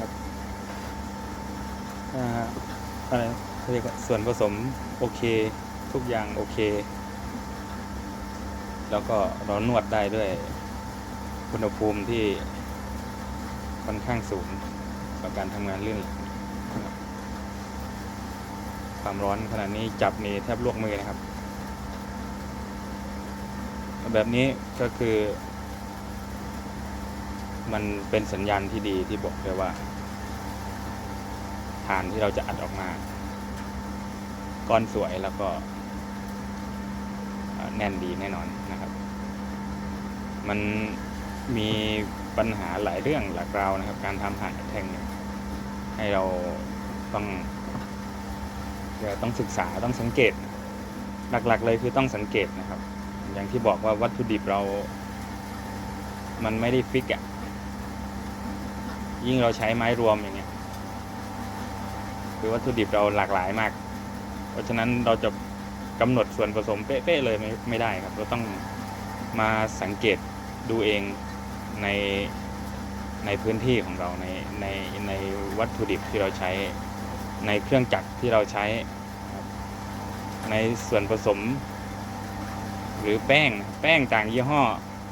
ครับอ่าอะไรเรียกว่าส่วนผสมโอเค ทุกอย่างโอเค แล้วก็เรานวดได้ด้วยอุณหภูมิที่ค่อนข้างสูงต่อการทำงานลื่นไหลนะความร้อนขนาดนี้จับนี่แทบลวกมือนะครับ แบบนี้ก็คือ มันเป็นสัญญาณที่ดีที่บอกได้ว่าานที่เราจะอัดออกมา ก้อนสวยแล้วก็แน่นดีแน่นอนนะครับ มันมีปัญหาหลายเรื่องหลากเรานะครับ การทำฐานแท่งเนี่ยให้เราต้องเดี๋ยวต้องศึกษาต้องสังเกต หลักๆเลยคือต้องสังเกตนะครับ อย่างที่บอกว่าวัตถุดิบเรา มันไม่ได้ฟิกอะยิ่งเราใช้ไม้รวมอย่างเงี้ย คือวัตถุดิบเราหลากหลายมาก เพราะฉะนั้นเราจะกำหนดส่วนผสมเป๊ะๆเลยไม่ไม่ได้ครับ เราต้องมาสังเกตดูเองในในพื้นที่ของเราในในในวัตถุดิบที่เราใช้ในเครื่องจักรที่เราใช้ ในส่วนผสม หรือแป้งแป้งต่างยี่ห้อ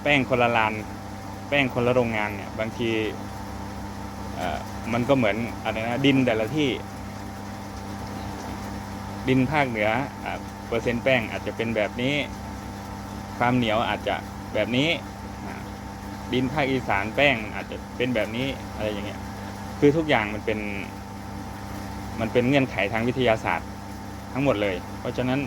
แป้งคนละลานแป้งคนละโรงงานเนี่ยบางทีมันก็เหมือนอะไรนะดินแต่ละที่ ดินภาคเหนือเปอร์เซ็นต์แป้งอาจจะเป็นแบบนี้ ความเหนียวอาจจะแบบนี้ ดินภาคอีสานแป้งอาจจะเป็นแบบนี้อะไรอย่างเงี้ย คือทุกอย่างมันเป็น มันเป็นเงื่อนไขทางวิทยาศาสตร์ทั้งหมดเลย เพราะฉะนั้น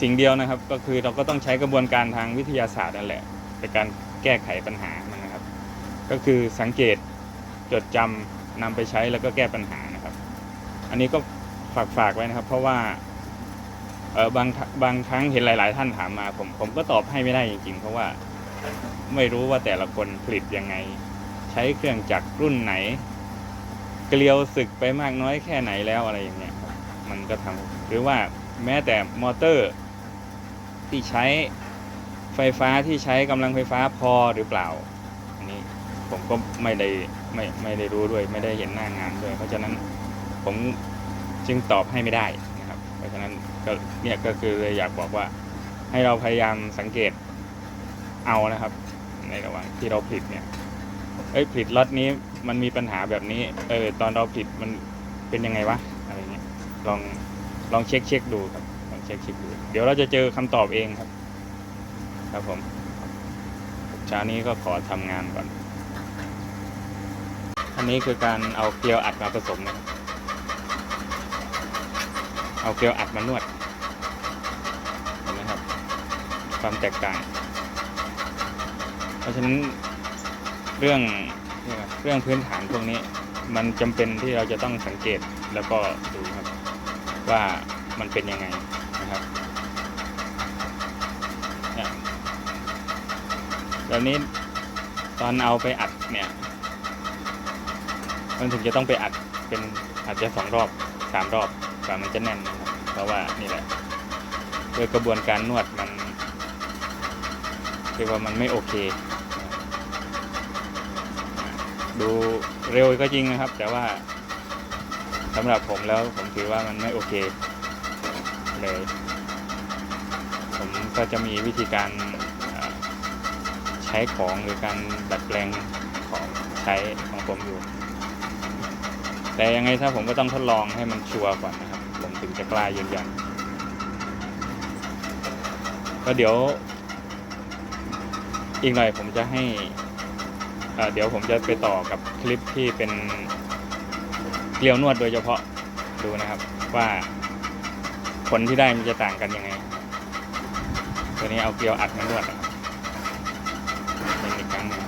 สิ่งเดียวนะครับ ก็คือเราก็ต้องใช้กระบวนการทางวิทยาศาสตร์นั่นแหละในการแก้ไขปัญหามันนะครับ ก็คือสังเกตจดจำนำไปใช้แล้วก็แก้ปัญหานะครับ อันนี้ก็ ฝากฝากไว้นะครับ เพราะว่าเออบางบางครั้งเห็นหลาย ๆ ท่านถามมา ผมผมก็ตอบให้ไม่ได้จริง ๆ เพราะว่าไม่รู้ว่าแต่ละคนผลิตยังไง ใช้เครื่องจักรรุ่นไหน เกลียวศึกไปมากน้อยแค่ไหนแล้วอะไรอย่างเงี้ยมันก็ทำหรือว่าแม้แต่มอเตอร์ ที่ใช้ไฟฟ้าที่ใช้กำลังไฟฟ้าพอหรือเปล่าอันนี้ผมก็ไม่ได้ไม่ไม่ได้รู้ด้วย ไม่ได้เห็นหน้างานด้วย เพราะฉะนั้นผม จึงตอบให้ไม่ได้นะครับ เพราะฉะนั้นก็เนี่ยก็คือเลยอยากบอกว่าให้เราพยายามสังเกตเอานะครับ ในระหว่างที่เราผลิตเนี่ยเอ้ยผลิตล็อตนี้มันมีปัญหาแบบนี้เออตอนเราผลิตมันเป็นยังไงวะอะไรเงี้ยลองลองเช็คเช็คดูครับลองเช็คเช็คดูเดี๋ยวเราจะเจอคำตอบเองครับ ครับผมเช้านี้ก็ขอทำงานก่อน อันนี้คือการเอาเกลียวอัดมาผสมนะครับ เอาเกลียวอัดมานวดเห็นไหมครับ ความแตกต่าง เพราะฉะนั้นเรื่องเรื่องพื้นฐานพวกนี้ มันจำเป็นที่เราจะต้องสังเกตแล้วก็ดูครับ ว่ามันเป็นยังไงนะครับเนี่ยแบบนี้ตอนเอาไปอัดเนี่ยมันถึงจะต้องไปอัดเป็นอาจจะสองรอบสามรอบ กว่ามันจะแน่นนะครับเพราะว่านี่แหละโดยกระบวนการนวดมันเรียกว่ามันไม่โอเค ดูเร็วก็จริงนะครับ แต่ว่าสำหรับผมแล้วผมถือว่ามันไม่โอเคเลย ผมก็จะมีวิธีการใช้ของหรือการดัดแปลงของใช้ของผมอยู่ แต่ยังไงถ้าผมก็ต้องทดลองให้มันชัวร์ก่อนนะครับ ผมถึงจะกล้ายืนยันก็เดี๋ยว อีกหน่อยผมจะให้เเดี๋ยวผมจะไปต่อกับคลิปที่เป็นเกลียวนวดโดยเฉพาะดูนะครับ ว่าผลที่ได้มันจะต่างกันยังไง ตัวนี้เอาเกลียวอัดมานวดนะครับเป็นอีกครั้งหนึ่ง